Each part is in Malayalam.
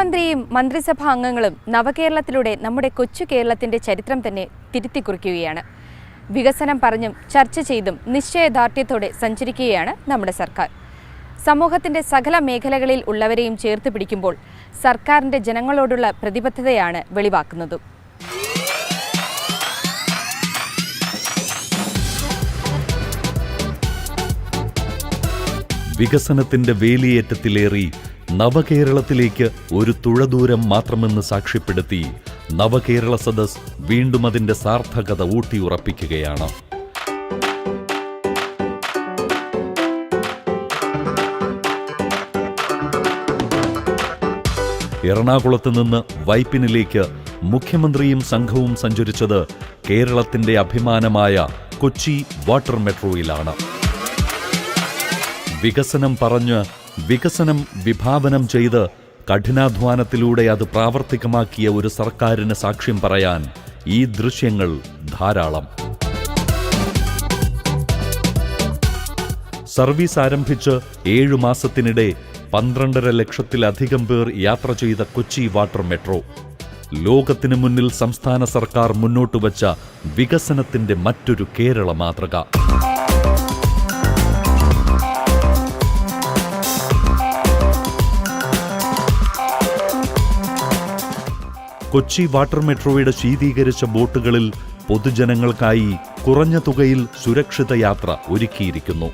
മുഖ്യമന്ത്രിയും മന്ത്രിസഭാ അംഗങ്ങളും നവകേരളത്തിലൂടെ നമ്മുടെ കൊച്ചു കേരളത്തിന്റെ ചരിത്രം തന്നെ തിരുത്തിക്കുറിക്കുകയാണ്. വികസനം പറഞ്ഞും ചർച്ച ചെയ്തും നിശ്ചയദാർഢ്യത്തോടെ സഞ്ചരിക്കുകയാണ് നമ്മുടെ സർക്കാർ. സമൂഹത്തിന്റെ സകല മേഖലകളിൽ ഉള്ളവരെയും ചേർത്ത് പിടിക്കുമ്പോൾ സർക്കാരിന്റെ ജനങ്ങളോടുള്ള പ്രതിബദ്ധതയാണ് വെളിവാക്കുന്നതും. വികസനത്തിന്റെ വേലിയേറ്റത്തിലേറി നവകേരളത്തിലേക്ക് ഒരു തുഴദൂരം മാത്രമെന്ന് സാക്ഷ്യപ്പെടുത്തി നവകേരള സദസ് വീണ്ടും അതിന്റെ സാർത്ഥകത ഊട്ടിയുറപ്പിക്കുകയാണ്. എറണാകുളത്ത് നിന്ന് വൈപ്പിനിലേക്ക് മുഖ്യമന്ത്രിയും സംഘവും സഞ്ചരിച്ചത് കേരളത്തിന്റെ അഭിമാനമായ കൊച്ചി വാട്ടർ മെട്രോയിലാണ്. വികസനം പറഞ്ഞ് വികസനം വിഭാവനം ചെയ്ത് കഠിനാധ്വാനത്തിലൂടെ അത് പ്രാവർത്തികമാക്കിയ ഒരു സർക്കാരിന് സാക്ഷ്യം പറയാൻ ഈ ദൃശ്യങ്ങൾ ധാരാളം. സർവീസ് ആരംഭിച്ച് ഏഴു മാസത്തിനിടെ പന്ത്രണ്ടര ലക്ഷത്തിലധികം പേർ യാത്ര ചെയ്ത കൊച്ചി വാട്ടർ മെട്രോ. ലോകത്തിനു മുന്നിൽ സംസ്ഥാന സർക്കാർ മുന്നോട്ടുവച്ച വികസനത്തിന്റെ മറ്റൊരു കേരള മാതൃക. കൊച്ചി വാട്ടർ മെട്രോയുടെ ശീതീകരിച്ച ബോട്ടുകളിൽ പൊതുജനങ്ങൾക്കായി കുറഞ്ഞ തുകയിൽ സുരക്ഷിത യാത്ര ഒരുക്കിയിരിക്കുന്നു.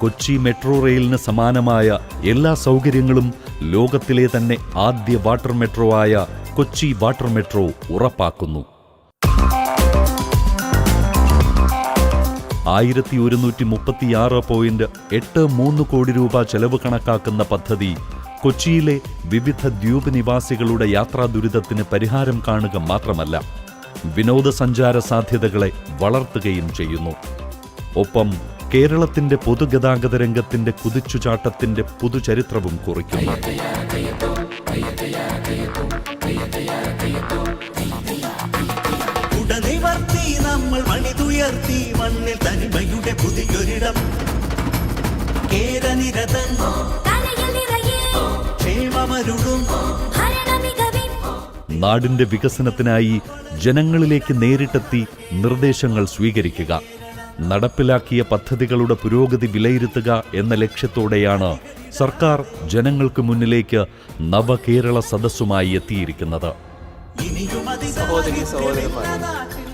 കൊച്ചി മെട്രോ റെയിലിന് സമാനമായ എല്ലാ സൗകര്യങ്ങളും ലോകത്തിലെ തന്നെ ആദ്യ വാട്ടർ മെട്രോ ആയ കൊച്ചി വാട്ടർ മെട്രോ ഉറപ്പാക്കുന്നു. ആയിരത്തി ഒരുന്നൂറ്റി മുപ്പത്തിയാറ് പോയിന്റ് എട്ട് മൂന്ന് കോടി രൂപ ചെലവ് കണക്കാക്കുന്ന പദ്ധതി കൊച്ചിയിലെ വിവിധ ദ്വീപ് നിവാസികളുടെ യാത്രാ ദുരിതത്തിന് പരിഹാരം കാണുക മാത്രമല്ല വിനോദസഞ്ചാര സാധ്യതകളെ വളർത്തുകയും ചെയ്യുന്നു. ഒപ്പം കേരളത്തിന്റെ പൊതുഗതാഗത രംഗത്തിന്റെ കുതിച്ചുചാട്ടത്തിന്റെ പുതുചരിത്രവും കുറിക്കുന്നു. ഉടനിവർത്തി നമ്മൾ പുതിയൊരിടം. കേരനിരതൻ നാടിന്റെ വികസനത്തിനായി ജനങ്ങളിലേക്ക് നേരിട്ടെത്തി നിർദ്ദേശങ്ങൾ സ്വീകരിക്കുക നടപ്പിലാക്കിയ പദ്ധതികളുടെ പുരോഗതി വിലയിരുത്തുക എന്ന ലക്ഷ്യത്തോടെയാണ് സർക്കാർ ജനങ്ങൾക്ക് മുന്നിലേക്ക് നവകേരള സദസ്സുമായി എത്തിയിരിക്കുന്നത്. ഇനിയും സഹോദരി സഹോദരന്മാരെ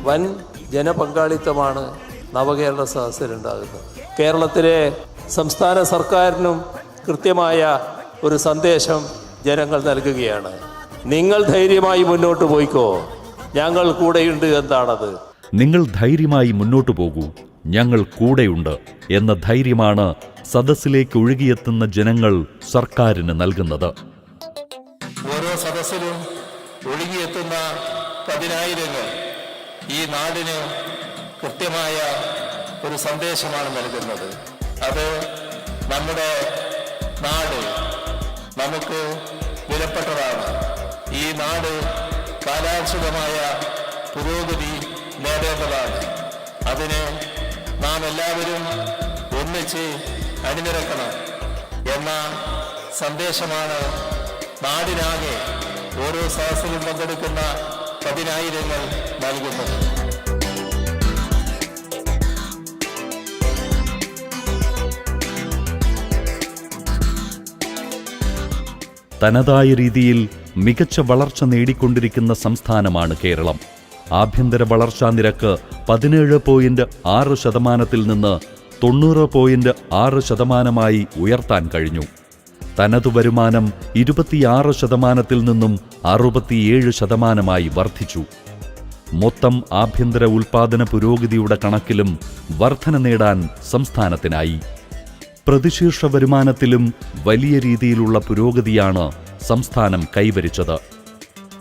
വൻ ജനപങ്കാളിത്തമാണ് നവകേരള സദസ്സിലുണ്ടാകുന്നത്. കേരളത്തിലെ സംസ്ഥാന സർക്കാരിനും കൃത്യമായ ഒരു സന്ദേശം ജനങ്ങൾ നൽകുകയാണ്. നിങ്ങൾ ധൈര്യമായി മുന്നോട്ട് പോയിക്കോ. ഞങ്ങൾ കൂടെയുണ്ട് എന്താണത്? നിങ്ങൾ ധൈര്യമായി മുന്നോട്ട് പോകൂ. ഞങ്ങൾ കൂടെയുണ്ട് എന്ന ധൈര്യമാണ് സദസ്സിലേക്ക് ഒഴുകിയെത്തുന്ന ജനങ്ങൾ സർക്കാരിന് നൽകുന്നത്. ഓരോ സദസ്സിലും ഒഴുകിയെത്തുന്ന പതിനായിരങ്ങൾ ഈ നാടിന് കൃത്യമായ ഒരു സന്ദേശമാണ് നൽകുന്നത്. അത് നമ്മുടെ നാട് നമുക്ക് വിലപ്പെട്ടതാണ്. ഈ നാട് കാലാനുസൃതമായ പുരോഗതി നേടേണ്ടതാണ്. അതിന് നാം എല്ലാവരും ഒന്നിച്ച് അണിനിരക്കണം എന്ന സന്ദേശമാണ് നാടിനാകെ ഓരോ സദസ്സിലും പങ്കെടുക്കുന്ന പതിനായിരങ്ങൾ നൽകുന്നത്. തനതായ രീതിയിൽ മികച്ച വളർച്ച നേടിക്കൊണ്ടിരിക്കുന്ന സംസ്ഥാനമാണ് കേരളം. ആഭ്യന്തര വളർച്ചാ നിരക്ക് പതിനേഴ് പോയിന്റ് ആറ് ശതമാനത്തിൽ നിന്ന് തൊണ്ണൂറ് പോയിന്റ് ആറ് ശതമാനമായി ഉയർത്താൻ കഴിഞ്ഞു. തനതു വരുമാനം ഇരുപത്തിയാറ് ശതമാനത്തിൽ നിന്നും അറുപത്തിയേഴ് ശതമാനമായി വർദ്ധിച്ചു. മൊത്തം ആഭ്യന്തര ഉൽപാദന പുരോഗതിയുടെ കണക്കിലും വർധന നേടാൻ സംസ്ഥാനത്തിനായി. പ്രതിശീർഷ വരുമാനത്തിലും വലിയ രീതിയിലുള്ള പുരോഗതിയാണ് സംസ്ഥാനം കൈവരിച്ചത്.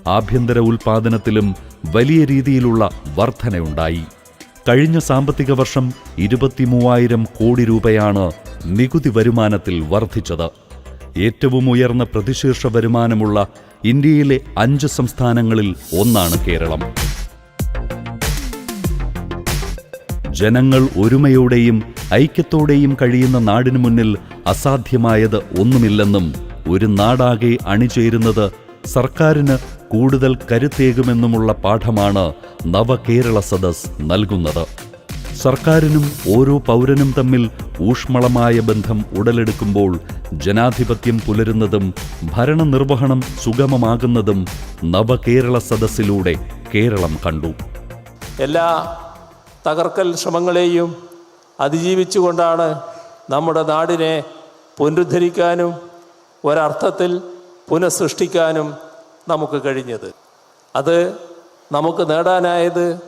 ആഭ്യന്തര ഉൽപാദനത്തിലും വലിയ രീതിയിലുള്ള വർധനയുണ്ടായി. കഴിഞ്ഞ സാമ്പത്തിക വർഷം ഇരുപത്തിമൂവായിരം കോടി രൂപയാണ് നികുതി വരുമാനത്തിൽ വർദ്ധിച്ചത് ഏറ്റവും ഉയർന്ന പ്രതിശീർഷ വരുമാനമുള്ള ഇന്ത്യയിലെ അഞ്ച് സംസ്ഥാനങ്ങളിൽ ഒന്നാണ് കേരളം. ജനങ്ങൾ ഒരുമയോടെയും ഐക്യത്തോടെയും കഴിയുന്ന നാടിനു മുന്നിൽ അസാധ്യമായത് ഒന്നുമില്ലെന്നും ഒരു നാടാകെ അണിചേരുന്നത് സർക്കാരിന് കൂടുതൽ കരുത്തേകുമെന്നുമുള്ള പാഠമാണ് നവകേരള സദസ് നൽകുന്നത്. സർക്കാരിനും ഓരോ പൗരനും തമ്മിൽ ഊഷ്മളമായ ബന്ധം ഉടലെടുക്കുമ്പോൾ ജനാധിപത്യം പുലരുന്നതും ഭരണനിർവഹണം സുഗമമാകുന്നതും നവകേരള സദസ്സിലൂടെ കേരളം കണ്ടു. എല്ലാ തകർക്കൽ ശ്രമങ്ങളെയും അതിജീവിച്ചുകൊണ്ടാണ് നമ്മുടെ നാടിനെ പുനരുദ്ധരിക്കാനും ഒരർത്ഥത്തിൽ പുനഃസൃഷ്ടിക്കാനും നമുക്ക് കഴിഞ്ഞത്. അത് നമുക്ക് നേടാനായത്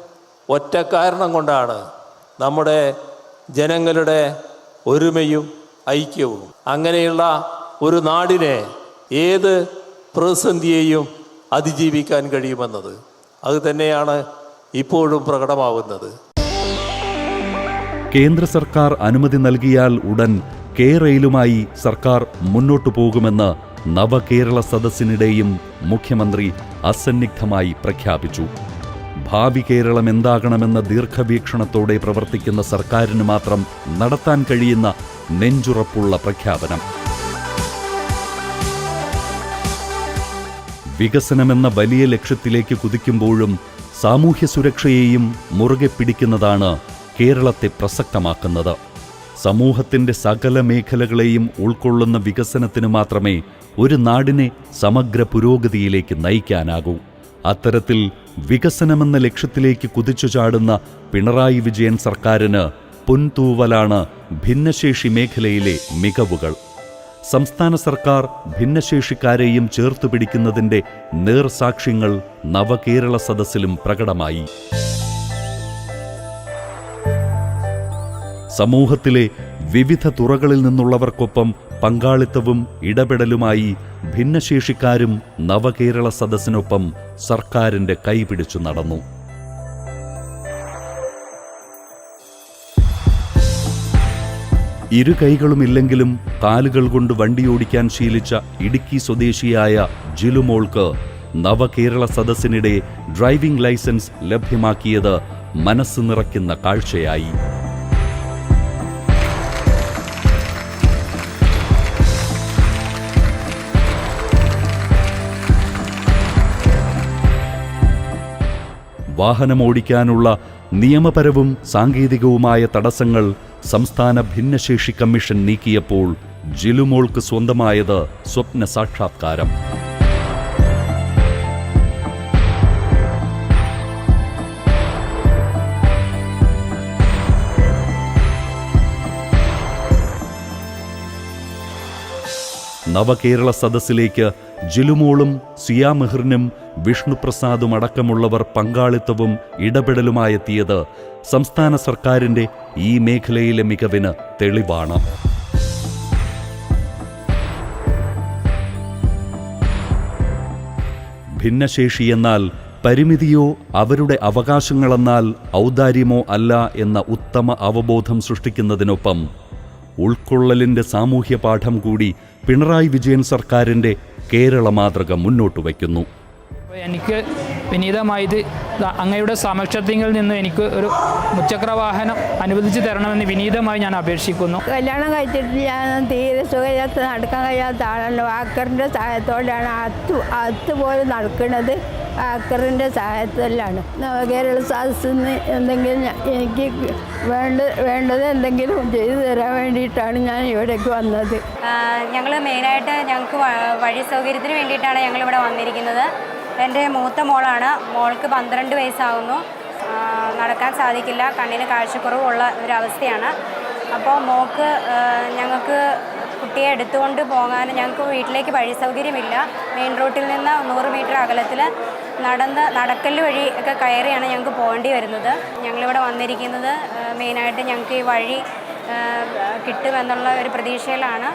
ഒറ്റ കാരണം കൊണ്ടാണ് നമ്മുടെ ജനങ്ങളുടെ ഒരുമയും ഐക്യവും. അങ്ങനെയുള്ള ഒരു നാടിനെ ഏത് പ്രതിസന്ധിയെയും അതിജീവിക്കാൻ കഴിയുമെന്നത്. അത് തന്നെയാണ് ഇപ്പോഴും പ്രകടമാവുന്നത്. കേന്ദ്ര സർക്കാർ അനുമതി നൽകിയാൽ ഉടൻ കെ റെയിലുമായി സർക്കാർ മുന്നോട്ടു പോകുമെന്ന് നവകേരള സദസ്സിനിടെയും മുഖ്യമന്ത്രി അസന്നിഗ്ധമായി പ്രഖ്യാപിച്ചു. ഭാവി കേരളം എന്താകണമെന്ന ദീർഘവീക്ഷണത്തോടെ പ്രവർത്തിക്കുന്ന സർക്കാരിന് മാത്രം നടത്താൻ കഴിയുന്ന നെഞ്ചുറപ്പുള്ള പ്രഖ്യാപനം. വികസനമെന്ന വലിയ ലക്ഷ്യത്തിലേക്ക് കുതിക്കുമ്പോഴും സാമൂഹ്യ സുരക്ഷയെയും മുറുകെ പിടിക്കുന്നതാണ് കേരളത്തെ പ്രസക്തമാക്കുന്നത്. സമൂഹത്തിന്റെ സകല മേഖലകളെയും ഉൾക്കൊള്ളുന്ന വികസനത്തിന് മാത്രമേ ഒരു നാടിനെ സമഗ്ര പുരോഗതിയിലേക്ക് നയിക്കാനാകൂ. അത്തരത്തിൽ വികസനമെന്ന ലക്ഷ്യത്തിലേക്ക് കുതിച്ചു ചാടുന്ന പിണറായി വിജയൻ സർക്കാരിന് പൊൻതൂവലാണ് ഭിന്നശേഷി മേഖലയിലെ മികവുകൾ. സംസ്ഥാന സർക്കാർ ഭിന്നശേഷിക്കാരെയും ചേർത്തു പിടിക്കുന്നതിന്റെ നേർസാക്ഷ്യങ്ങൾ നവകേരള സദസ്സിലും പ്രകടമായി. സമൂഹത്തിലെ വിവിധ തുറകളിൽ നിന്നുള്ളവർക്കൊപ്പം പങ്കാളിത്തവും ഇടപെടലുമായി ഭിന്നശേഷിക്കാരും നവകേരള സദസ്സിനൊപ്പം സർക്കാരിന്റെ കൈപിടിച്ചു നടന്നു. ഇരു കൈകളുമില്ലെങ്കിലും കാലുകൾ കൊണ്ട് വണ്ടിയോടിക്കാൻ ശീലിച്ച ഇടുക്കി സ്വദേശിയായ ജിലുമോൾക്ക് നവകേരള സദസ്സിനിടെ ഡ്രൈവിംഗ് ലൈസൻസ് ലഭ്യമാക്കിയത് മനസ്സ് നിറയ്ക്കുന്ന കാഴ്ചയായി. വാഹനമോടിക്കാനുള്ള നിയമപരവും സാങ്കേതികവുമായ തടസ്സങ്ങൾ സംസ്ഥാന ഭിന്നശേഷി കമ്മീഷൻ നീക്കിയപ്പോൾ ജിലുമോൾക്ക് സ്വന്തമായത് സ്വപ്ന സാക്ഷാത്കാരം. നവകേരള സദസ്സിലേക്ക് ജിലുമോളും സിയാമെഹറിനും വിഷ്ണുപ്രസാദും അടക്കമുള്ളവർ പങ്കാളിത്തവും ഇടപെടലുമായെത്തിയത് സംസ്ഥാന സർക്കാരിന്റെ ഈ മേഖലയിലെ മികവിന് തെളിവാണ്. ഭിന്നശേഷി എന്നാൽ പരിമിതിയോ അവരുടെ അവകാശങ്ങളെന്നാൽ ഔദാര്യമോ അല്ല എന്ന ഉത്തമ അവബോധം സൃഷ്ടിക്കുന്നതിനൊപ്പം ഉൾക്കൊള്ളലിന്റെ സാമൂഹ്യ പാഠം കൂടി പിണറായി വിജയൻ സർക്കാരിന്റെ കേരള മാതൃക മുന്നോട്ട് വയ്ക്കുന്നു എനിക്ക് വിനീതമായത് അങ്ങയുടെ സമക്ഷത്തിൽ നിന്ന് എനിക്ക് ഒരു മുച്ചക്ര വാഹനം അനുവദിച്ചു തരണമെന്ന് വിനീതമായി ഞാൻ അപേക്ഷിക്കുന്നു. കല്യാണം കഴിച്ചിട്ട് ഞാൻ തീരെ സുഖമില്ലാത്ത നടക്കാൻ കഴിയാത്ത ആളാണ് വാക്കറിന്റെ സഹായത്തോടെയാണ് അത്ത് അത്ത് പോലും നടക്കുന്നത്. വാക്കറിന്റെ സഹായത്തിലാണ്. നവകേരള സദസ്സിന് എന്തെങ്കിലും എനിക്ക് വേണ്ട വേണ്ടത് എന്തെങ്കിലും ചെയ്തു തരാൻ വേണ്ടിയിട്ടാണ് ഞാൻ ഇവിടേക്ക് വന്നത്. ഞങ്ങൾ മെയിനായിട്ട് ഞങ്ങൾക്ക് വഴി സൗകര്യത്തിന് വേണ്ടിയിട്ടാണ് ഞങ്ങൾ ഇവിടെ വന്നിരിക്കുന്നത്. എന്റെ മൂത്ത മോളാണ്. മോൾക്ക് പന്ത്രണ്ട് വയസ്സാകുന്നു നടക്കാൻ സാധിക്കില്ല. കണ്ണിന് കാഴ്ചക്കുറവുള്ള ഒരവസ്ഥയാണ്. അപ്പോൾ മോൾക്ക് ഞങ്ങൾക്ക് കുട്ടിയെ എടുത്തുകൊണ്ട് പോകാൻ ഞങ്ങൾക്ക് വീട്ടിലേക്ക് വഴി സൗകര്യമില്ല. മെയിൻ റോട്ടിൽ നിന്ന് നൂറ് മീറ്റർ അകലത്തിൽ നടന്ന് നടക്കൽ വഴി ഒക്കെ കയറിയാണ് ഞങ്ങൾക്ക് പോകേണ്ടി വരുന്നത്. ഞങ്ങളിവിടെ വന്നിരിക്കുന്നത് മെയിനായിട്ട് ഞങ്ങൾക്ക് ഈ വഴി കിട്ടുമെന്നുള്ള ഒരു പ്രതീക്ഷയിലാണ്.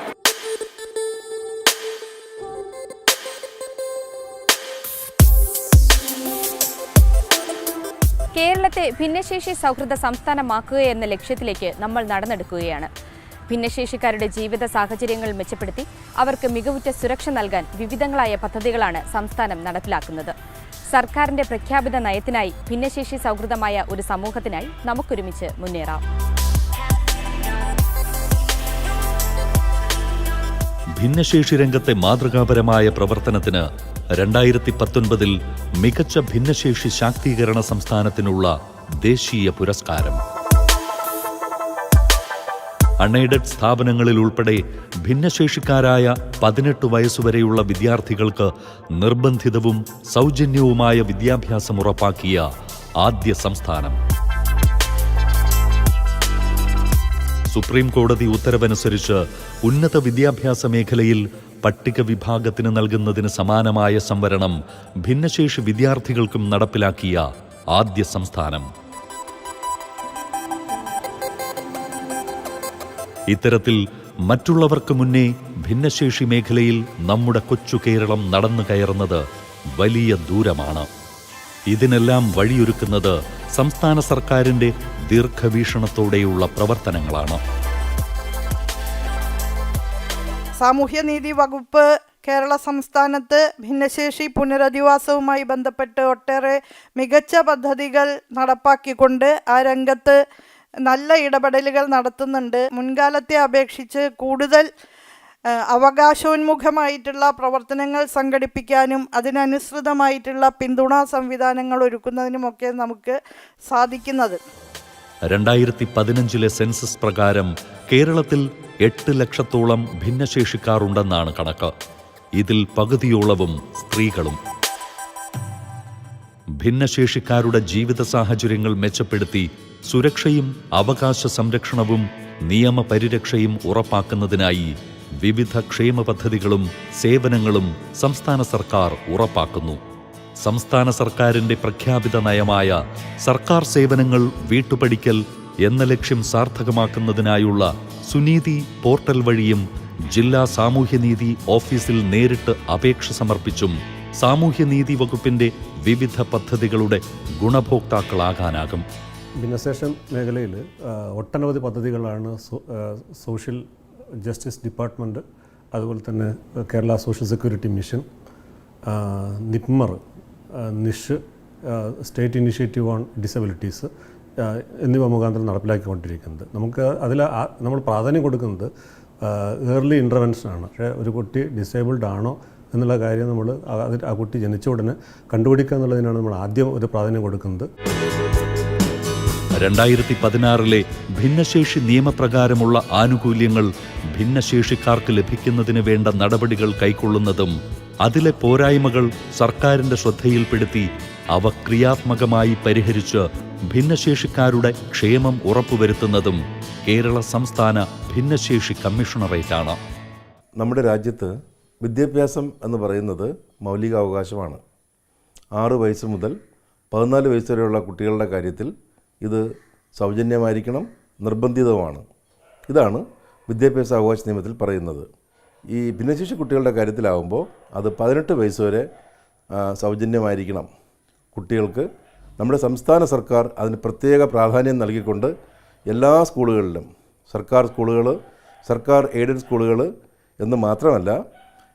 കേരളത്തെ ഭിന്നശേഷി സൗഹൃദ സംസ്ഥാനമാക്കുക എന്ന ലക്ഷ്യത്തിലേക്ക് നമ്മൾ നടന്നെടുക്കുകയാണ്. ഭിന്നശേഷിക്കാരുടെ ജീവിത സാഹചര്യങ്ങൾ മെച്ചപ്പെടുത്തി അവർക്ക് മികവുറ്റ സുരക്ഷ നൽകാൻ വിവിധങ്ങളായ പദ്ധതികളാണ് സംസ്ഥാനം നടപ്പിലാക്കുന്നത്. സർക്കാരിന്റെ പ്രഖ്യാപിത നയത്തിനായി ഭിന്നശേഷി സൗഹൃദമായ ഒരു സമൂഹത്തിനായി നമുക്കൊരുമിച്ച് മുന്നേറാം. ഭിന്നശേഷി രംഗത്തെ മാതൃകാപരമായ പ്രവർത്തനത്തിന് രണ്ടായിരത്തി പത്തൊൻപതിൽ മികച്ച ഭിന്നശേഷി ശാക്തീകരണ സംസ്ഥാനത്തിനുള്ള ദേശീയ പുരസ്കാരം. അൺഎയ്ഡഡ് സ്ഥാപനങ്ങളിൽ ഉൾപ്പെടെ ഭിന്നശേഷിക്കാരായ പതിനെട്ട് വയസ്സുവരെയുള്ള വിദ്യാർത്ഥികൾക്ക് നിർബന്ധിതവും സൗജന്യവുമായ വിദ്യാഭ്യാസം ഉറപ്പാക്കിയ ആദ്യ സംസ്ഥാനം. സുപ്രീം കോടതി ഉത്തരവനുസരിച്ച് ഉന്നത വിദ്യാഭ്യാസ മേഖലയിൽ പട്ടിക വിഭാഗത്തിന് നൽകുന്നതിന് സമാനമായ സംവരണം ഭിന്നശേഷി വിദ്യാർത്ഥികൾക്കും നടപ്പിലാക്കിയ ആദ്യ സംസ്ഥാനം. ഇത്തരത്തിൽ മറ്റുള്ളവർക്ക് മുന്നേ ഭിന്നശേഷി മേഖലയിൽ നമ്മുടെ കൊച്ചു കേരളം നടന്നു കയറുന്നത് വലിയ ദൂരമാണ്. ഇതിനെല്ലാം വഴിയൊരുക്കുന്നത് സംസ്ഥാന സർക്കാരിന്റെ ദീർഘവീക്ഷണത്തോടെയുള്ള പ്രവർത്തനങ്ങളാണ്. സാമൂഹ്യനീതി വകുപ്പ് കേരള സംസ്ഥാനത്ത് ഭിന്നശേഷി പുനരധിവാസവുമായി ബന്ധപ്പെട്ട് ഒട്ടേറെ മികച്ച പദ്ധതികൾ നടപ്പാക്കിക്കൊണ്ട് ആ രംഗത്ത് നല്ല ഇടപെടലുകൾ നടത്തുന്നുണ്ട്. മുൻകാലത്തെ അപേക്ഷിച്ച് കൂടുതൽ അവകാശോന്മുഖമായിട്ടുള്ള പ്രവർത്തനങ്ങൾ സംഘടിപ്പിക്കാനും അതിനനുസൃതമായിട്ടുള്ള പിന്തുണാ സംവിധാനങ്ങൾ ഒരുക്കുന്നതിനുമൊക്കെ നമുക്ക് സാധിക്കുന്നത്. രണ്ടായിരത്തി പതിനഞ്ചിലെ സെൻസസ് പ്രകാരം കേരളത്തിൽ എട്ട് ലക്ഷത്തോളം ഭിന്നശേഷിക്കാറുണ്ടെന്നാണ് കണക്ക്. ഇതിൽ പകുതിയോളവും സ്ത്രീകളും. ഭിന്നശേഷിക്കാരുടെ ജീവിത സാഹചര്യങ്ങൾ മെച്ചപ്പെടുത്തി സുരക്ഷയും അവകാശ സംരക്ഷണവും നിയമപരിരക്ഷയും ഉറപ്പാക്കുന്നതിനായി വിവിധ ക്ഷേമ പദ്ധതികളും സേവനങ്ങളും സംസ്ഥാന സർക്കാർ ഉറപ്പാക്കുന്നു. സംസ്ഥാന സർക്കാരിന്റെ പ്രഖ്യാപിത നയമായ സർക്കാർ സേവനങ്ങൾ വീട്ടുപടിക്കൽ എന്ന ലക്ഷ്യം സാർത്ഥകമാക്കുന്നതിനായുള്ള സുനീതി പോർട്ടൽ വഴിയും ജില്ലാ സാമൂഹ്യനീതി ഓഫീസിൽ നേരിട്ട് അപേക്ഷ സമർപ്പിച്ചും സാമൂഹ്യനീതി വകുപ്പിന്റെ വിവിധ പദ്ധതികളുടെ ഗുണഭോക്താക്കളാകാനാകും. ഭിന്നശേഷം മേഖലയിൽ ഒട്ടനവധി പദ്ധതികളാണ് സോഷ്യൽ ജസ്റ്റിസ് ഡിപ്പാർട്ട്മെന്റ് അതുപോലെ തന്നെ Kerala social security mission NIPMR NISH state initiative on disabilities എന്നിവ മുഖാന്തരം നടപ്പിലാക്കിക്കൊണ്ടിരിക്കുന്നത്. നമുക്ക് അതിൽ നമ്മൾ പ്രാധാന്യം കൊടുക്കുന്നത് ഏർലി ഇന്റർവെൻഷനാണ് പക്ഷേ ഒരു കുട്ടി ഡിസേബിൾഡ് ആണോ എന്നുള്ള കാര്യം നമ്മൾ ആ- അത് ആ കുട്ടി ജനിച്ച ഉടനെ കണ്ടുപിടിക്കുക എന്നുള്ളതിനാണ് നമ്മൾ ആദ്യം ഒരു പ്രാധാന്യം കൊടുക്കുന്നത്. രണ്ടായിരത്തി പതിനാറിലെ ഭിന്നശേഷി നിയമപ്രകാരമുള്ള ആനുകൂല്യങ്ങൾ ഭിന്നശേഷിക്കാർക്ക് ലഭിക്കുന്നതിന് വേണ്ട നടപടികൾ കൈക്കൊള്ളുന്നതും അതിലെ പോരായ്മകൾ സർക്കാരിന്റെ ശ്രദ്ധയിൽപ്പെടുത്തി അവ ക്രിയാത്മകമായി പരിഹരിച്ച് ഭിന്നശേഷിക്കാരുടെ ക്ഷേമം ഉറപ്പുവരുത്തുന്നതും കേരള സംസ്ഥാന ഭിന്നശേഷി കമ്മീഷണറേറ്റാണ്. നമ്മുടെ രാജ്യത്ത് വിദ്യാഭ്യാസം എന്ന് പറയുന്നത് മൗലികാവകാശമാണ്. ആറ് വയസ്സ് മുതൽ പതിനാല് വയസ്സ് വരെയുള്ള കുട്ടികളുടെ കാര്യത്തിൽ ഇത് സൗജന്യമായിരിക്കണം നിർബന്ധിതവുമാണ്. ഇതാണ് വിദ്യാഭ്യാസ അവകാശ നിയമത്തിൽ പറയുന്നത്. ഈ ഭിന്നശേഷി കുട്ടികളുടെ കാര്യത്തിലാവുമ്പോൾ അത് പതിനെട്ട് വയസ്സ് വരെ സൗജന്യമായിരിക്കണം കുട്ടികൾക്ക്. നമ്മുടെ സംസ്ഥാന സർക്കാർ അതിന് പ്രത്യേക പ്രാധാന്യം നൽകിക്കൊണ്ട് എല്ലാ സ്കൂളുകളിലും സർക്കാർ സ്കൂളുകൾ സർക്കാർ എയ്ഡഡ് സ്കൂളുകൾ എന്ന് മാത്രമല്ല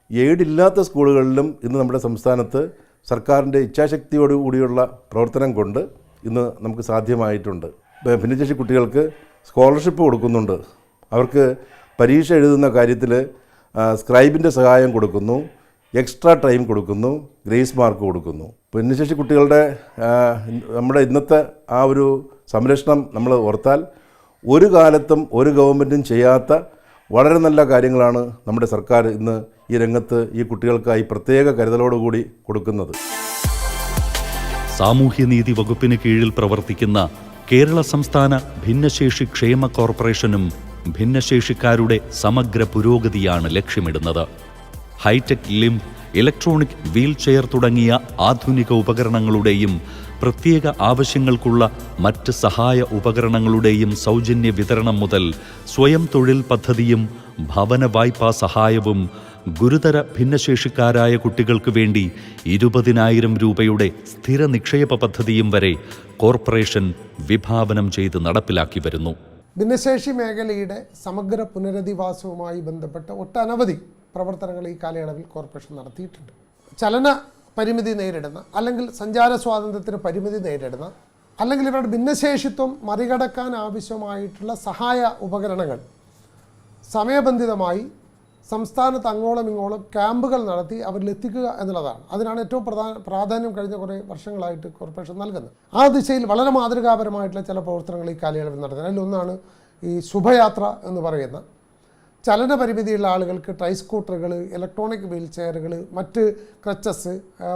എയ്ഡ് ഇല്ലാത്ത സ്കൂളുകളിലും ഇന്ന് നമ്മുടെ സംസ്ഥാനത്ത് സർക്കാരിന്റെ ഇച്ഛാശക്തിയോടു കൂടിയുള്ള പ്രവർത്തനം കൊണ്ട് ഇന്ന് നമുക്ക് സാധ്യമായിട്ടുണ്ട്. ഭിന്നശേഷി കുട്ടികൾക്ക് സ്കോളർഷിപ്പ് കൊടുക്കുന്നുണ്ട്. അവർക്ക് പരീക്ഷ എഴുതുന്ന കാര്യത്തിൽ സ്ക്രൈബിന്റെ സഹായം കൊടുക്കുന്നു എക്സ്ട്രാ ടൈം കൊടുക്കുന്നു ഗ്രേസ് മാർക്ക് കൊടുക്കുന്നു. ഭിന്നശേഷി കുട്ടികളുടെ നമ്മുടെ ഇന്നത്തെ ആ ഒരു സംരക്ഷണം നമ്മൾ ഓർത്താൽ ഒരു കാലത്തും ഒരു ഗവൺമെന്റും ചെയ്യാത്ത വളരെ നല്ല കാര്യങ്ങളാണ് നമ്മുടെ സർക്കാർ ഇന്ന് ഈ രംഗത്ത് ഈ കുട്ടികൾക്കായി പ്രത്യേക കരുതലോടുകൂടി കൊടുക്കുന്നത്. സാമൂഹ്യനീതി വകുപ്പിന് കീഴിൽ പ്രവർത്തിക്കുന്ന കേരള സംസ്ഥാന ഭിന്നശേഷി ക്ഷേമ കോർപ്പറേഷനും ഭിന്നശേഷിക്കാരുടെ സമഗ്ര പുരോഗതിയാണ് ലക്ഷ്യമിടുന്നത്. Hi tech limb electronic wheelchair തുടങ്ങിയ ആധുനിക ഉപകരണങ്ങളുടെയും പ്രത്യേക ആവശ്യങ്ങൾക്കുള്ള മറ്റ് സഹായ ഉപകരണങ്ങളുടെയും സൗജന്യ വിതരണം മുതൽ സ്വയം തൊഴിൽ പദ്ധതിയും ഭവന വായ്പാ സഹായവും ഗുരുതര ഭിന്നശേഷിക്കാരായ കുട്ടികൾക്ക് വേണ്ടി ഇരുപതിനായിരം രൂപയുടെ സ്ഥിര നിക്ഷേപ പദ്ധതിയും വരെ കോർപ്പറേഷൻ വിഭാവനം ചെയ്ത് നടപ്പിലാക്കി വരുന്നു. ഭിന്നശേഷി മേഖലയുടെ സമഗ്ര പുനരധിവാസവുമായി ബന്ധപ്പെട്ട ഒട്ടനവധി പ്രവർത്തനങ്ങൾ ഈ കാലയളവിൽ കോർപ്പറേഷൻ നടത്തിയിട്ടുണ്ട്. ചലന പരിമിതി നേരിടുന്ന അല്ലെങ്കിൽ സഞ്ചാര സ്വാതന്ത്ര്യത്തിന് പരിമിതി നേരിടുന്ന അല്ലെങ്കിൽ ഇവരുടെ ഭിന്നശേഷിത്വം മറികടക്കാൻ ആവശ്യമായിട്ടുള്ള സഹായ ഉപകരണങ്ങൾ സമയബന്ധിതമായി സംസ്ഥാനത്ത് അങ്ങോളം ഇങ്ങോളം ക്യാമ്പുകൾ നടത്തി അവരിലെത്തിക്കുക എന്നുള്ളതാണ്. അതിനാണ് ഏറ്റവും പ്രധാന പ്രാധാന്യം കഴിഞ്ഞ കുറേ വർഷങ്ങളായിട്ട് കോർപ്പറേഷൻ നൽകുന്നത്. ആ ദിശയിൽ വളരെ മാതൃകാപരമായിട്ടുള്ള ചില പ്രവർത്തനങ്ങൾ ഈ കാലയളവിൽ നടത്തുന്നത് അതിലൊന്നാണ് ഈ ശുഭയാത്ര എന്ന് പറയുന്ന. ചലന പരിമിതിയുള്ള ആളുകൾക്ക് ട്രൈ സ്കൂട്ടറുകൾ ഇലക്ട്രോണിക് വീൽ ചെയറുകൾ മറ്റ് ക്രച്ചസ്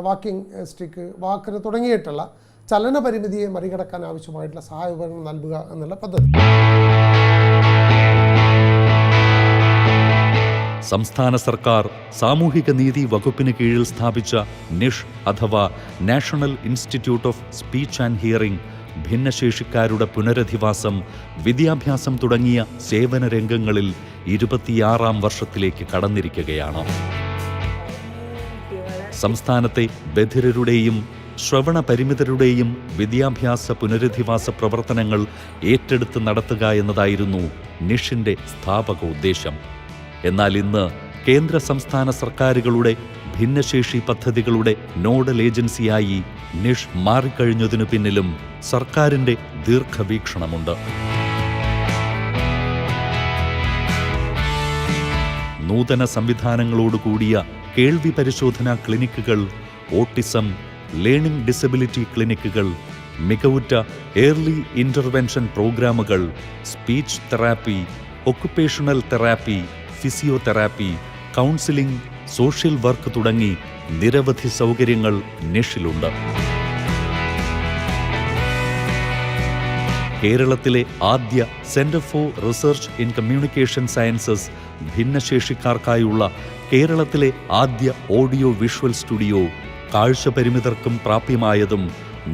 വാക്കിംഗ് സ്റ്റിക്ക് വാക്കർ തുടങ്ങിയിട്ടുള്ള ചലന പരിമിതിയെ മറികടക്കാൻ ആവശ്യമായിട്ടുള്ള സഹായ ഉപകരണം നൽകുക എന്നുള്ള പദ്ധതി. സംസ്ഥാന സർക്കാർ സാമൂഹിക നീതി വകുപ്പിന് കീഴിൽ സ്ഥാപിച്ച നിഷ് അഥവാ national institute of speech and hearing ഭിന്നശേഷിക്കാരുടെ പുനരധിവാസം വിദ്യാഭ്യാസം തുടങ്ങിയ സേവന രംഗങ്ങളിൽ ഇരുപത്തിയാറാം വർഷത്തിലേക്ക് കടന്നിരിക്കുകയാണ്. സംസ്ഥാനത്തെ ബധിരരുടെയും ശ്രവണ പരിമിതരുടെയും വിദ്യാഭ്യാസ പുനരധിവാസ പ്രവർത്തനങ്ങൾ ഏറ്റെടുത്ത് നടത്തുക എന്നതായിരുന്നു നിഷിന്റെ സ്ഥാപക ഉദ്ദേശം എന്നാൽ ഇന്ന് കേന്ദ്ര സംസ്ഥാന സർക്കാരുകളുടെ ഭിന്നശേഷി പദ്ധതികളുടെ നോഡൽ ഏജൻസിയായി നിഷ് മാറിക്കഴിഞ്ഞതിനു പിന്നിലും സർക്കാരിന്റെ ദീർഘവീക്ഷണമുണ്ട്. നൂതന സംവിധാനങ്ങളോടുകൂടിയ കേൾവി പരിശോധനാ ക്ലിനിക്കുകൾ ഓട്ടിസം ലേണിംഗ് ഡിസബിലിറ്റി ക്ലിനിക്കുകൾ മികവുറ്റ ഏർലി ഇന്റർവെൻഷൻ പ്രോഗ്രാമുകൾ speech therapy occupational therapy physiotherapy counselling social work തുടങ്ങി നിരവധി സൗകര്യങ്ങൾ നിഷിലുണ്ട്. കേരളത്തിലെ ആദ്യ centre for research in communication sciences ഭിന്നശേഷിക്കാർക്കായുള്ള കേരളത്തിലെ ആദ്യ ഓഡിയോ വിഷ്വൽ സ്റ്റുഡിയോ കാഴ്ച പരിമിതർക്കും പ്രാപ്യമായതും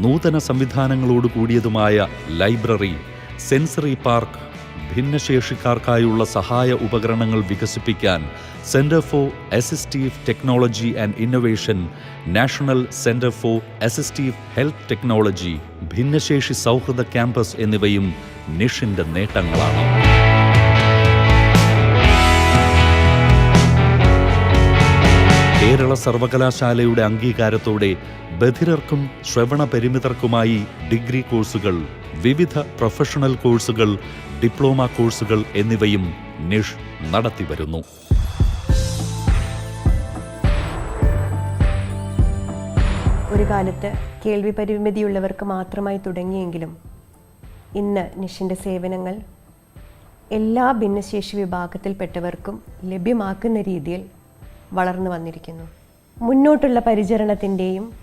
നൂതന സംവിധാനങ്ങളോട് കൂടിയതുമായ ലൈബ്രറി സെൻസറി പാർക്ക് ഭിന്നശേഷിക്കാർക്കായുള്ള സഹായ ഉപകരണങ്ങൾ വികസിപ്പിക്കാൻ centre for assistive technology and innovation national centre for assistive health technology ഭിന്നശേഷി സൗഹൃദ ക്യാമ്പസ് എന്നിവയും നിഷിന്റെ നേട്ടങ്ങളാണ്. കേരള സർവകലാശാലയുടെ അംഗീകാരത്തോടെ ബധിരർക്കും ശ്രവണ പരിമിതർക്കുമായി ഡിഗ്രി കോഴ്സുകൾ വിവിധ പ്രൊഫഷണൽ കോഴ്സുകൾ ഡിപ്ലോമ കോഴ്സുകൾ എന്നിവയും നിഷ് നടത്തിവരുന്നു. ഒരു കാലത്ത് കേൾവി പരിമിതിയുള്ളവർക്ക് മാത്രമായി തുടങ്ങിയെങ്കിലും ഇന്ന് നിഷിന്റെ സേവനങ്ങൾ എല്ലാ ഭിന്നശേഷി വിഭാഗത്തിൽപ്പെട്ടവർക്കും ലഭ്യമാക്കുന്ന രീതിയിൽ വളർന്നു വന്നിരിക്കുന്നു. മുന്നോട്ടുള്ള പരിചരണത്തിന്റെയും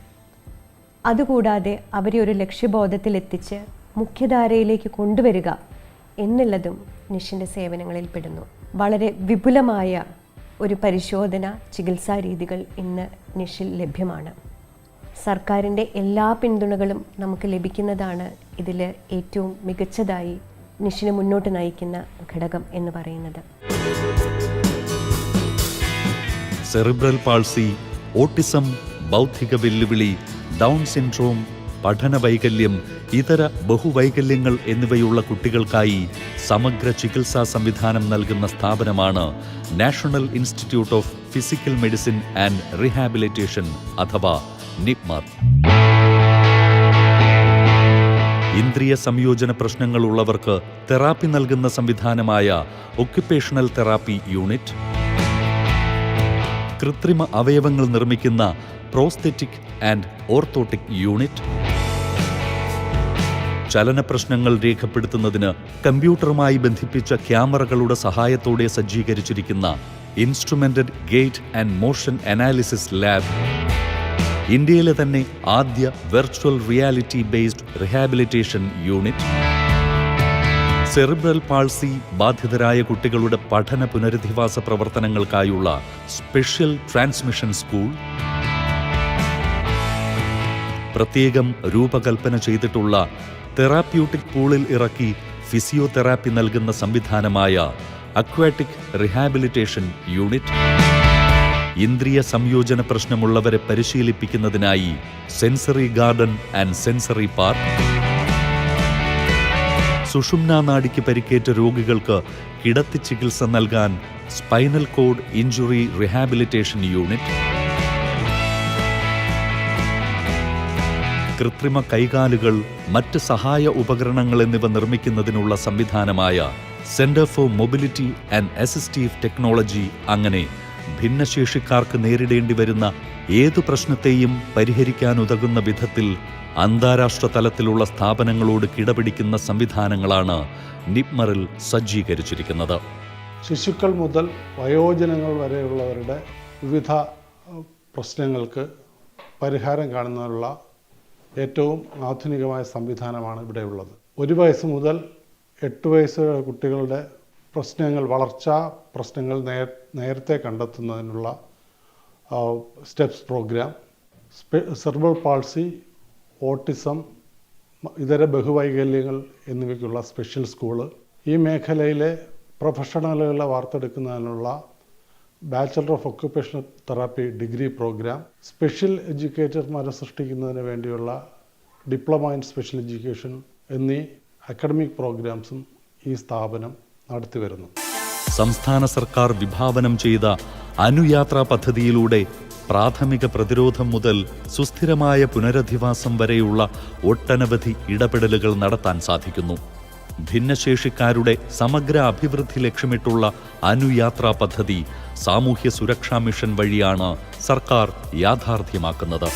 അതുകൂടാതെ അവരെ ഒരു ലക്ഷ്യബോധത്തിലെത്തിച്ച് മുഖ്യധാരയിലേക്ക് കൊണ്ടുവരിക എന്നുള്ളതും നിഷിന്റെ സേവനങ്ങളിൽ പെടുന്നു. വളരെ വിപുലമായ ഒരു പരിശോധന ചികിത്സാ രീതികൾ ഇന്ന് നിഷിൽ ലഭ്യമാണ്. സർക്കാരിന്റെ എല്ലാ പിന്തുണകളും നമുക്ക് ലഭിക്കുന്നതാണ് ഇതിൽ ഏറ്റവും മികച്ചതായി നിഷിനെ മുന്നോട്ട് നയിക്കുന്ന ഘടകം എന്ന് പറയുന്നത്. സെറിബ്രൽ പാൾസി ഓട്ടിസം ബൗദ്ധിക വെല്ലുവിളി ഡൗൺ സിൻഡ്രോം പഠന വൈകല്യം ഇതര ബഹുവൈകല്യങ്ങൾ എന്നിവയുള്ള കുട്ടികൾക്കായി സമഗ്ര ചികിത്സാ സംവിധാനം നൽകുന്ന സ്ഥാപനമാണ് national institute of physical medicine and rehabilitation അഥവാ നിപ്മർ ഇന്ദ്രിയ സംയോജന പ്രശ്നങ്ങൾ ഉള്ളവർക്ക് തെറാപ്പി നൽകുന്ന സംവിധാനമായ ഒക്യുപേഷണൽ തെറാപ്പി യൂണിറ്റ് കൃത്രിമ അവയവങ്ങൾ നിർമ്മിക്കുന്ന പ്രോസ്തെറ്റിക് ആൻഡ് ഓർത്തോട്ടിക് യൂണിറ്റ്. ചലന പ്രശ്നങ്ങൾ രേഖപ്പെടുത്തുന്നതിന് കമ്പ്യൂട്ടറുമായി ബന്ധിപ്പിച്ച ക്യാമറകളുടെ സഹായത്തോടെ സജ്ജീകരിച്ചിരിക്കുന്ന instrumented gait and motion analysis lab. ഇന്ത്യയിലെ തന്നെ ആദ്യ virtual reality based rehabilitation unit. Cerebral palsy ബാധിതരായ കുട്ടികളുടെ പഠന പുനരധിവാസ പ്രവർത്തനങ്ങൾക്കായുള്ള സ്പെഷ്യൽ ട്രാൻസ്മിഷൻ സ്കൂൾ. പ്രത്യേകം രൂപകൽപ്പന ചെയ്തിട്ടുള്ള തെറാപ്യൂട്ടിക് പൂളിൽ ഇറക്കി ഫിസിയോതെറാപ്പി നൽകുന്ന സംവിധാനമായ അക്വാറ്റിക് റിഹാബിലിറ്റേഷൻ യൂണിറ്റ്. ഇന്ദ്രിയ സംയോജന പ്രശ്നമുള്ളവരെ പരിശീലിപ്പിക്കുന്നതിനായി sensory garden and sensory park. സുഷുമ്ന നാടിക്ക് പരിക്കേറ്റ രോഗികൾക്ക് കിടത്തി ചികിത്സ നൽകാൻ spinal cord injury rehabilitation unit. കൃത്രിമ കൈകാലുകൾ മറ്റ് സഹായ ഉപകരണങ്ങൾ എന്നിവ നിർമ്മിക്കുന്നതിനുള്ള സംവിധാനമായ centre for mobility and assistive technology അങ്ങനെ ഭിന്നശേഷിക്കാർക്ക് നേരിടേണ്ടി വരുന്ന ഏതു പ്രശ്നത്തെയും പരിഹരിക്കാനുതകുന്ന വിധത്തിൽ അന്താരാഷ്ട്ര തലത്തിലുള്ള സ്ഥാപനങ്ങളോട് കിടപിടിക്കുന്ന സംവിധാനങ്ങളാണ് നിപ്മറിൽ സജ്ജീകരിച്ചിരിക്കുന്നത്. ശിശുക്കൾ മുതൽ വയോജനങ്ങൾ വരെയുള്ളവരുടെ വിവിധ പ്രശ്നങ്ങൾക്ക് പരിഹാരം കാണുന്നതിനുള്ള ഏറ്റവും ആധുനികമായ സംവിധാനമാണ് ഇവിടെയുള്ളത്. ഒരു വയസ്സ് മുതൽ എട്ട് വയസ്സ് കുട്ടികളുടെ പ്രശ്നങ്ങൾ വളർച്ചാ പ്രശ്നങ്ങൾ നേരത്തെ കണ്ടെത്തുന്നതിനുള്ള steps programme cerebral palsy autism ഇതര ബഹുവൈകല്യങ്ങൾ എന്നിവയ്ക്കുള്ള സ്പെഷ്യൽ സ്കൂൾ ഈ മേഖലയിലെ പ്രൊഫഷണലുകളെ വാർത്തെടുക്കുന്നതിനുള്ള bachelor of occupational therapy degree programme special എഡ്യൂക്കേറ്റർമാരെ സൃഷ്ടിക്കുന്നതിന് വേണ്ടിയുള്ള ഡിപ്ലോമ ഇൻ സ്പെഷ്യൽ എഡ്യൂക്കേഷൻ എന്നീ അക്കാഡമിക് പ്രോഗ്രാംസും ഈ സ്ഥാപനം നടത്തി വരുന്നു സംസ്ഥാന സർക്കാർ വിഭാവനം ചെയ്ത അനുയാത്രാ പദ്ധതിയിലൂടെ പ്രാഥമിക പ്രതിരോധം മുതൽ സുസ്ഥിരമായ പുനരധിവാസം വരെയുള്ള ഒട്ടനവധി ഇടപെടലുകൾ നടത്താൻ സാധിക്കുന്നു. ഭിന്നശേഷിക്കാരുടെ സമഗ്ര അഭിവൃദ്ധി ലക്ഷ്യമിട്ടുള്ള അനുയാത്രാ പദ്ധതി സാമൂഹ്യ സുരക്ഷാ മിഷൻ വഴിയാണ് സർക്കാർ യാഥാർത്ഥ്യമാക്കുന്നത്.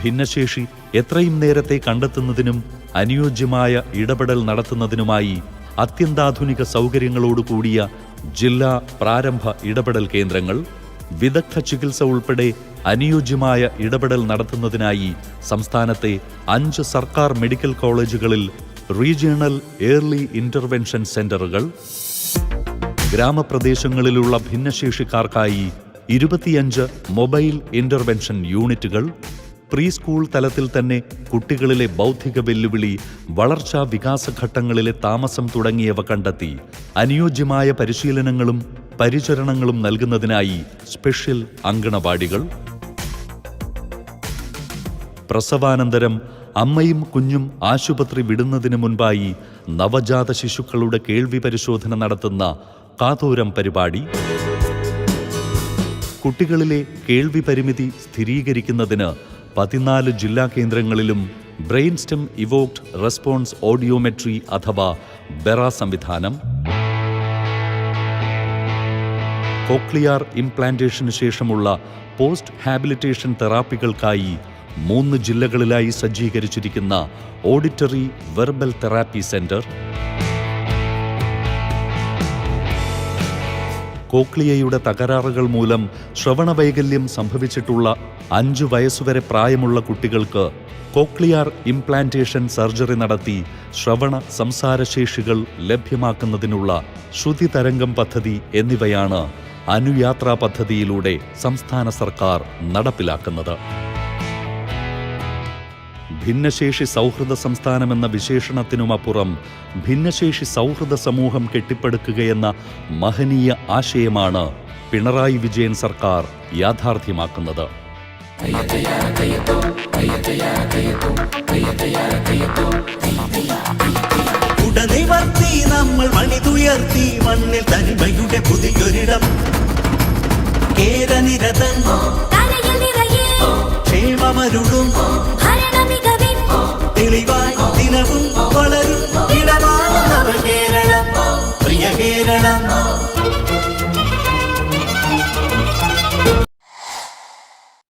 ഭിന്നശേഷി എത്രയും നേരത്തെ കണ്ടെത്തുന്നതിനും അനുയോജ്യമായ ഇടപെടൽ നടത്തുന്നതിനുമായി അത്യന്താധുനിക സൗകര്യങ്ങളോടുകൂടിയ ജില്ലാ പ്രാരംഭ ഇടപെടൽ കേന്ദ്രങ്ങൾ വിദഗ്ധ ചികിത്സ ഉൾപ്പെടെ അനുയോജ്യമായ ഇടപെടൽ നടത്തുന്നതിനായി സംസ്ഥാനത്തെ അഞ്ച് സർക്കാർ മെഡിക്കൽ കോളേജുകളിൽ റീജിയണൽ ഏർലി ഇന്റർവെൻഷൻ സെന്ററുകൾ ഗ്രാമപ്രദേശങ്ങളിലുള്ള ഭിന്നശേഷിക്കാർക്കായി ഇരുപത്തിയഞ്ച് മൊബൈൽ ഇന്റർവെൻഷൻ യൂണിറ്റുകൾ പ്രീ സ്കൂൾ തലത്തിൽ തന്നെ കുട്ടികളിലെ ബൗദ്ധിക വെല്ലുവിളി വളർച്ചാ വികാസഘട്ടങ്ങളിലെ താമസം തുടങ്ങിയവ കണ്ടെത്തി. അനുയോജ്യമായ പരിശീലനങ്ങളും പരിചരണങ്ങളും നൽകുന്നതിനായി സ്പെഷ്യൽ അങ്കണവാടികൾ. പ്രസവാനന്തരം അമ്മയും കുഞ്ഞും ആശുപത്രി വിടുന്നതിന് മുൻപായി നവജാത ശിശുക്കളുടെ കേൾവി പരിശോധന നടത്തുന്ന കാതോരം പരിപാടി. കുട്ടികളിലെ കേൾവി പരിമിതി സ്ഥിരീകരിക്കുന്നതിന് പതിനാല് ജില്ലാ കേന്ദ്രങ്ങളിലും brain stem evoked response audiometry അഥവാ ബെറ സംവിധാനം. കോക്ലിയാർ ഇംപ്ലാന്റേഷന് ശേഷമുള്ള പോസ്റ്റ് ഹാബിലിറ്റേഷൻ തെറാപ്പികൾക്കായി മൂന്ന് ജില്ലകളിലായി സജ്ജീകരിച്ചിരിക്കുന്ന ഓഡിറ്ററി വെർബൽ തെറാപ്പി സെന്റർ. കോക്ലിയയുടെ തകരാറുകൾ മൂലം ശ്രവണവൈകല്യം സംഭവിച്ചിട്ടുള്ള അഞ്ചു വയസ്സുവരെ പ്രായമുള്ള കുട്ടികൾക്ക് കോക്ലിയാർ ഇംപ്ലാന്റേഷൻ സർജറി നടത്തി ശ്രവണ സംസാരശേഷികൾ ലഭ്യമാക്കുന്നതിനുള്ള ശ്രുതി തരംഗം പദ്ധതി എന്നിവയാണ് അനുയാത്രാ പദ്ധതിയിലൂടെ സംസ്ഥാന സർക്കാർ നടപ്പിലാക്കുന്നത്. ഭിന്നശേഷി സൗഹൃദ സംസ്ഥാനമെന്ന വിശേഷണത്തിനുമപ്പുറം ഭിന്നശേഷി സൗഹൃദ സമൂഹം കെട്ടിപ്പടുക്കുകയെന്ന മഹനീയ ആശയമാണ് പിണറായി വിജയൻ സർക്കാർ യാഥാർത്ഥ്യമാക്കുന്നത്. ഉടനിവർത്തി നമ്മൾ മണിതുയർത്തി മണ്ണിൽ തനിമയുടെ പുതിയൊരിടം. കേരനിരതൻ ക്ഷേമമരുളും. തെളിവായി ദിനവും വളരും. ഇടമാണ് കേരളം. പ്രിയ കേരളം.